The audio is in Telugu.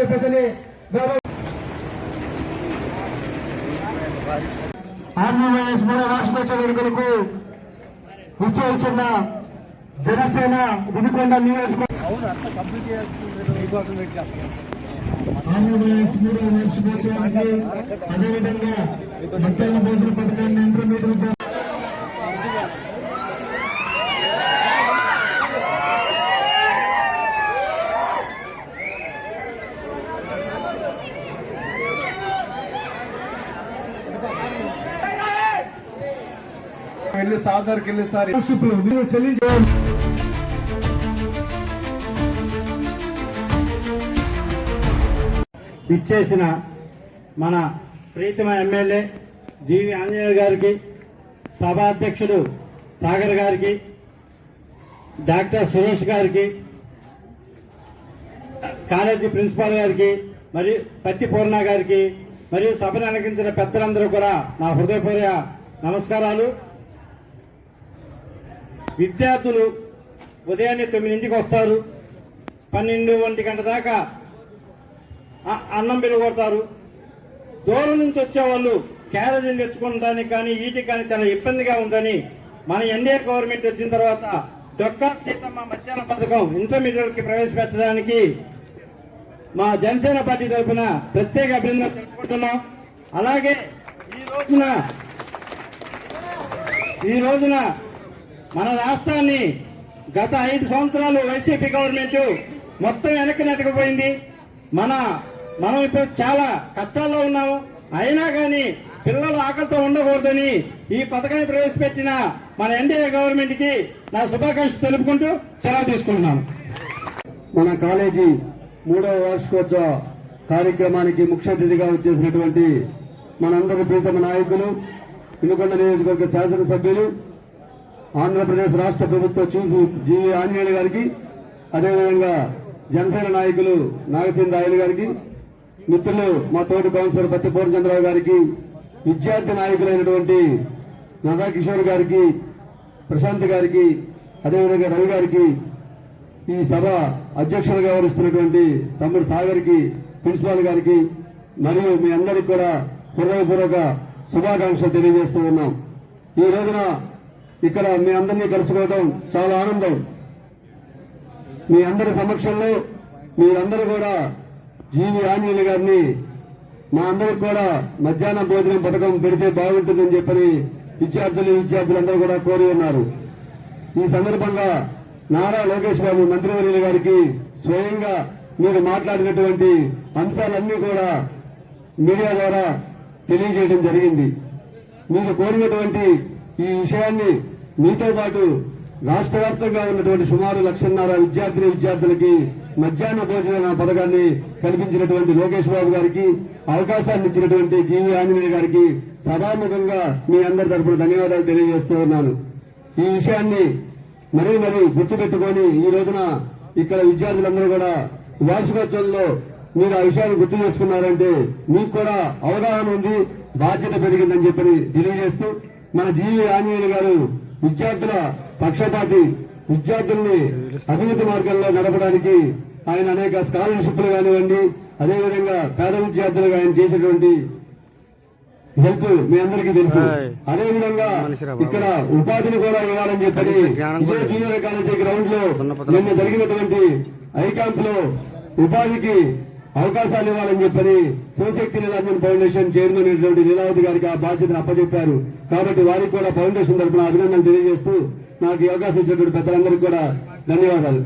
అని చెప్పేసి ఆర్మీవైఎస్ మూడో రాష్ట్రోత్సవ వేడుకలకు జనసేన వినుకొండ నియోజకవర్గం ఆంధ్రప్రదేశ్ మూడో వార్షికోత్సవానికి అదేవిధంగా మధ్యాహ్న భోజన పథకాన్ని వెళ్ళి సార్ దగ్గరికి వెళ్ళి సార్. మీరు చెల్లించే ఇచ్చేసిన మన ప్రీతమ ఎమ్మెల్యే జీవి ఆంజనేయులు గారికి సభాధ్యక్షుడు సాగర్ గారికి డాక్టర్ సురేష్ గారికి కాలేజీ ప్రిన్సిపాల్ గారికి మరియు పత్తి పూర్ణ గారికి మరియు సభను అలగించిన పెద్దలందరూ కూడా నా హృదయపూర్వ నమస్కారాలు. విద్యార్థులు ఉదయాన్నే తొమ్మిదింటికి వస్తారు. పన్నెండు ఒంటి గంట దాకా అన్నం కొడతారు దూరం నుంచి వచ్చేవాళ్ళు క్యారేజీలు తెచ్చుకోవడానికి కానీ వీటికి కానీ చాలా ఇబ్బందిగా ఉందని మన ఎన్డీఏ గవర్నమెంట్ వచ్చిన తర్వాత డొక్కా సీతమ్మ మధ్యాహ్న పథకం ఇంటర్మీడియట్కి ప్రవేశపెట్టడానికి మా జనసేన పార్టీ తరఫున ప్రత్యేక అభినందన తెలుపుకుంటున్నాం. అలాగే ఈ రోజున ఈ రోజున మన రాష్ట్రాన్ని గత ఐదు సంవత్సరాలు వైసీపీ గవర్నమెంట్ మొత్తం వెనక్కి నెట్టకపోయింది మన మనం ఇప్పుడు చాలా కష్టాల్లో ఉన్నాము. అయినా కానీ పిల్లలు ఆకలితో ఉండకూడదని ఈ పథకాన్ని ప్రవేశపెట్టిన మన ఎన్డీఏ గవర్నమెంట్కి నా శుభాకాంక్షలు తెలుపుకుంటూ సెలవు తీసుకుంటున్నాను. మన కాలేజీ మూడవ వార్షికోత్సవ కార్యక్రమానికి ముఖ్య అతిథిగా వచ్చేసినటువంటి మనందరి ప్రీతమ నాయకులు వినుకొండ నియోజకవర్గ శాసనసభ్యులు ఆంధ్రప్రదేశ్ రాష్ట్ర ప్రభుత్వ చీఫ్ జీవి ఆంజనేయులు గారికి అదేవిధంగా జనసేన నాయకులు నాగసేన రాయలు గారికి మిత్రులు మా తోటి కౌన్సిలర్ పత్తి పూర్ణచంద్రరావు గారికి విద్యార్థి నాయకులైనటువంటి నదా కిషోర్ గారికి ప్రశాంత్ గారికి అదేవిధంగా రవి గారికి ఈ సభ అధ్యక్షులుగా వ్యవహరిస్తున్నటువంటి తమ్ముడు సాగర్కి ప్రిన్సిపాల్ గారికి మరియు మీ అందరికి కూడా హృదయపూర్వక శుభాకాంక్షలు తెలియజేస్తూ ఉన్నాం. ఈ రోజున ఇక్కడ మీ అందరినీ కలుసుకోవడం చాలా ఆనందం. మీ అందరి సమక్షంలో మీరందరూ కూడా జీవి ఆంజనేయులు గారిని మా అందరికి కూడా మధ్యాహ్న భోజనం పథకం పెడితే బాగుంటుందని చెప్పని విద్యార్థులు విద్యార్థులందరూ కూడా కోరి ఉన్నారు. ఈ సందర్భంగా నారా లోకేష్ బాబు మంత్రివర్యులు గారికి స్వయంగా మీరు మాట్లాడినటువంటి అంశాలన్నీ కూడా మీడియా ద్వారా తెలియజేయడం జరిగింది. మీరు కోరినటువంటి ఈ విషయాన్ని మీతో పాటు రాష్ట్ర వ్యాప్తంగా ఉన్నటువంటి సుమారు లక్షన్నర విద్యార్థిని విద్యార్థులకి మధ్యాహ్న భోజన పథకాన్ని కల్పించినటువంటి లోకేష్ బాబు గారికి అవకాశాన్ని ఇచ్చినటువంటి జీవి ఆంజనేయ గారికి సభాముఖంగా మీ అందరి తరపున ధన్యవాదాలు తెలియజేస్తూ ఉన్నాను. ఈ విషయాన్ని మరీ మరీ గుర్తుపెట్టుకొని ఈ రోజున ఇక్కడ విద్యార్థులందరూ కూడా వార్షికోత్సవంలో మీరు ఆ విషయాన్ని గుర్తు చేసుకున్నారంటే మీకు కూడా అవగాహన ఉంది బాధ్యత పెరిగిందని చెప్పని తెలియజేస్తూ మన జీవి ఆంజనేయులు గారు విద్యార్థుల పక్షపాతి విద్యార్థుల్ని అభివృద్ధి మార్గంలో నడపడానికి ఆయన అనేక స్కాలర్షిప్లు కానివ్వండి అదేవిధంగా పేద విద్యార్థులుగా ఆయన చేసినటువంటి హెల్ప్ మీ అందరికీ తెలుసు. అదే విధంగా ఇక్కడ ఉపాధిని కూడా ఇవ్వాలని చెప్పని ఇదే జూనియర్ కాలేజీ గ్రౌండ్లో నిన్న జరిగినటువంటి ఐ క్యాంప్లో ఉపాధికి అవకాశాలు ఇవ్వాలని చెప్పని శివశక్తి నీలాంజన్ ఫౌండేషన్ చైర్మన్ అయినటువంటి లీలావతి గారికి ఆ బాధ్యతను అప్పచెప్పారు. కాబట్టి వారికి కూడా ఫౌండేషన్ తరఫున అభినందనలు తెలియజేస్తూ నాకు ఈ అవకాశం ఇచ్చినటువంటి పెద్దలందరికీ కూడా ధన్యవాదాలు.